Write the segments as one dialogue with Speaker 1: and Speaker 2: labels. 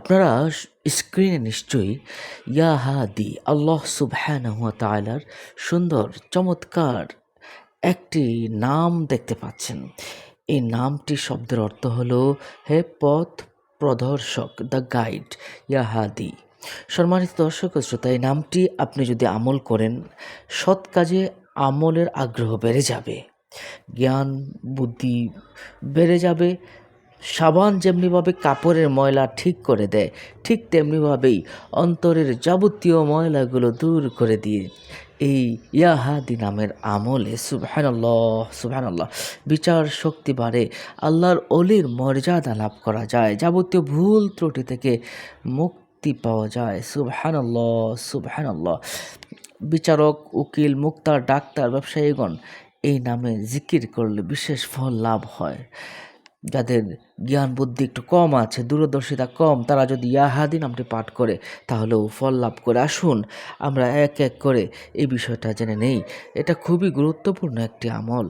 Speaker 1: আপনারা স্ক্রিনে নিশ্চয়ই ইয়া হাদি আল্লাহ সুবহানাহু ওয়া তাআলার সুন্দর, চমৎকার একটি নাম দেখতে পাচ্ছেন। এই নামটি শব্দের অর্থ হলো হে পথ প্রদর্শক, দ্য গাইড ইয়া হাদি সম্মানিত দর্শক শ্রোতা, এই নামটি আপনি যদি আমল করেন, সৎ কাজে আমলের আগ্রহ বেড়ে যাবে, জ্ঞান, বুদ্ধি বেড়ে যাবে সাবান যেমনিভাবে কাপড়ের ময়লা ঠিক করে দেয়, ঠিক তেমনিভাবেই অন্তরের যাবতীয় ময়লাগুলো দূর করে দিয়ে এই ইয়াহাদি নামের আমলে সুবহানাল্লাহ সুবহানাল্লাহ, বিচার শক্তি বাড়ে, আল্লাহর অলির মর্যাদা লাভ করা যায়, যাবতীয় ভুল ত্রুটি থেকে মুক্তি পাওয়া যায়, সুবহানাল্লাহ সুবহানাল্লাহ। বিচারক, উকিল, মুক্তার, ডাক্তার, ব্যবসায়ীগণ এই নামে জিকির করলে বিশেষ ফল লাভ হয়। যাদের জ্ঞান বুদ্ধি একটু কম আছে, দূরদর্শিতা কম, তারা যদি ইয়াহাদি নামটি পাঠ করে তাহলেও ফল লাভ করে। আসুন, আমরা এক এক করে এই বিষয়টা জেনে নেই। এটা খুবই গুরুত্বপূর্ণ একটি আমল।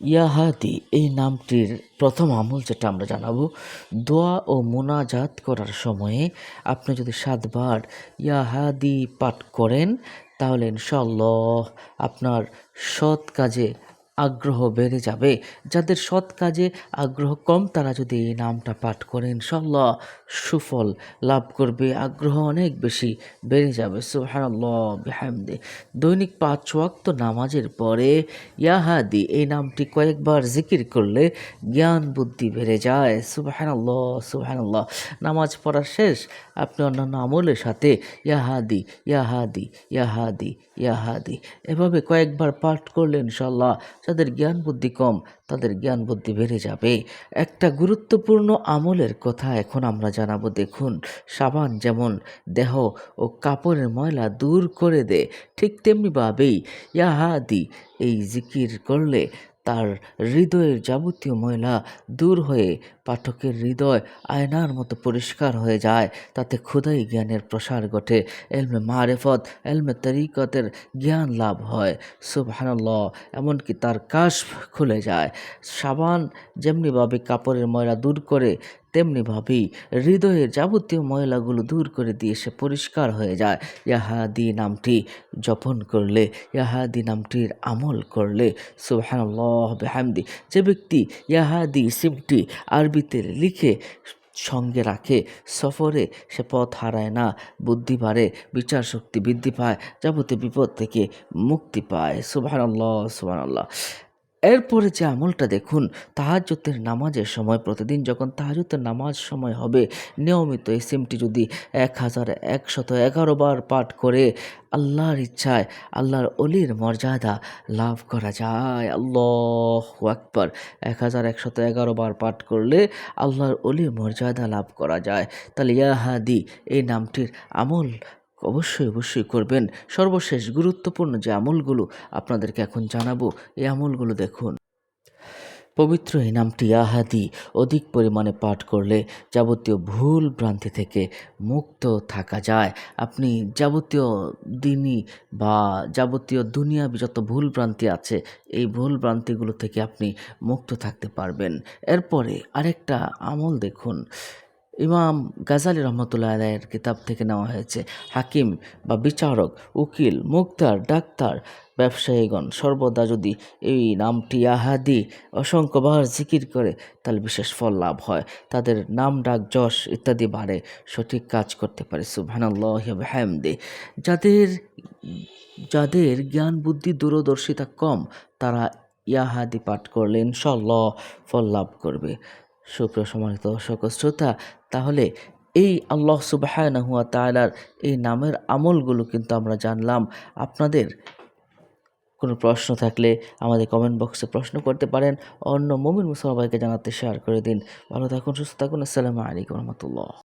Speaker 1: ইয়াহাদি, এই নামটির প্রথম আমল যেটা আমরা জানাব, দোয়া ও মোনাজাত করার সময়ে আপনি যদি সাতবার ইয়াহাদি পাঠ করেন, তাহলে ইনশাল্লাহ আপনার সৎ কাজে আগ্রহ বেড়ে যাবে। যাদের সৎ কাজে আগ্রহ কম, তারা যদি এই নামটা পাঠ করে ইনশাল্লাহ সুফল লাভ করবে। আগ্রহ অনেক বেশি বেড়ে যাবে। বিহামদে। দৈনিক পাঁচ ওয়াক্ত নামাজের পরে ইয়াহাদি এই নামটি কয়েকবার জিকির করলে জ্ঞান বুদ্ধি বেড়ে যায়। সুবহানাল্লাহ সুবহানাল্লাহ। নামাজ পড়া শেষ, আপনি অন্যান্য আমলের সাথে ইয়াহাদি ইয়াহাদি ইয়াহাদি ইয়াহাদি এভাবে কয়েকবার পাঠ করলে ইনশাল্লাহ যাদের জ্ঞান বুদ্ধি কম, তাদের জ্ঞান বুদ্ধি বেড়ে যাবে। একটা গুরুত্বপূর্ণ আমলের কথা এখন আমরা জানাব। দেখুন, সাবান যেমন দেহ ও কাপড়ের ময়লা দূর করে দেয়, ঠিক তেমনিভাবেই ইয়াহাদি এই জিকির করলে তার হৃদয়ের যাবতীয় ময়লা দূর হয়ে পাঠকের হৃদয় আয়নার মতো পরিষ্কার হয়ে যায়। তাতে ক্ষুদাই জ্ঞানের প্রসার ঘটে। এলমে মারেফত, এলমে তরিকতের জ্ঞান লাভ হয়। সুবহানাল্লাহ, এমনকি তার কাশ খুলে যায়। সাবান যেমনিভাবে কাপড়ের ময়লা দূর করে তেমনিভাবেই হৃদয়ের যাবতীয় ময়লাগুলো দূর করে দিয়ে সে পরিষ্কার হয়ে যায়। ইয়াহাদি নামটি জপন করলে ইয়াহাদি নামটির আমল করলে, সুবহানাল্লাহ বেহামদি, যে ব্যক্তি ইয়াহাদি সিমটি আরবিতে লিখে সঙ্গে রাখে, সফরে সে পথ হারায় না, বুদ্ধি বাড়ে, বিচার শক্তি বৃদ্ধি পায়, যাবতীয় বিপদ থেকে মুক্তি পায়। সুবহানাল্লাহ সুবহানাল্লাহ। এরপরে যে আমলটা দেখুন তাহাজ্জুদের নামাজের সময়, প্রতিদিন যখন তাহাজ্জুদের নামাজ সময় হবে, নিয়মিত এই সিমটি যদি এক হাজার একশত এগারো বার পাঠ করে, আল্লাহর ইচ্ছায়, আল্লাহর অলির মর্যাদা লাভ করা যায়। আল্লাহ আকবর। এক হাজার একশত এগারো বার পাঠ করলে আল্লাহর অলির মর্যাদা লাভ করা যায়। তাহলে ইয়াহাদি এই নামটির আমল অবশ্যই অবশ্যই করবেন। সর্বশেষ গুরুত্বপূর্ণ যে আমলগুলো আপনাদেরকে এখন জানাব, এই আমলগুলো দেখুন। পবিত্র এই নামটি ইয়াহাদি অধিক পরিমাণে পাঠ করলে যাবতীয় ভুল ভ্রান্তি থেকে মুক্ত থাকা যায়। আপনি যাবতীয় দিনই বা যাবতীয় দুনিয়াবি যত ভুল ভ্রান্তি আছে, এই ভুল ভ্রান্তিগুলো থেকে আপনি মুক্ত থাকতে পারবেন। এরপরে আরেকটা আমল দেখুন। ইমাম গাজালি রহমতুল্লাহ আলাইয়ের কিতাব থেকে নেওয়া হয়েছে। হাকিম বা বিচারক, উকিল, মুক্তার, ডাক্তার, ব্যবসায়ীগণ সর্বদা যদি এই নামটি আহাদি, অসংখ্যবার জিকির করে, তাহলে বিশেষ ফল লাভ হয়। তাদের নাম ডাক, যশ ইত্যাদি বাড়ে, সঠিক কাজ করতে পারে। সুবহানাল্লাহ হ্যামদে যাদের যাদের জ্ঞান, বুদ্ধি, দূরদর্শিতা কম, তারা ইয়াহাদি পাঠ করলে ইনশাল্লাহ ফল লাভ করবে। সুপ্রিয় সম্মানিত দর্শক শ্রোতা, তাহলে এই আল্লাহ সুবাহানহুয়া হুয়া তালার এই নামের আমলগুলো কিন্তু আমরা জানলাম। আপনাদের কোনো প্রশ্ন থাকলে আমাদের কমেন্ট বক্সে প্রশ্ন করতে পারেন, অন্য মমিন মুসলমানকে জানাতে শেয়ার করে দিন। ভালো থাকুন, সুস্থ থাকুন, আসসালামু আলাইকুম রহমতুল্লাহ।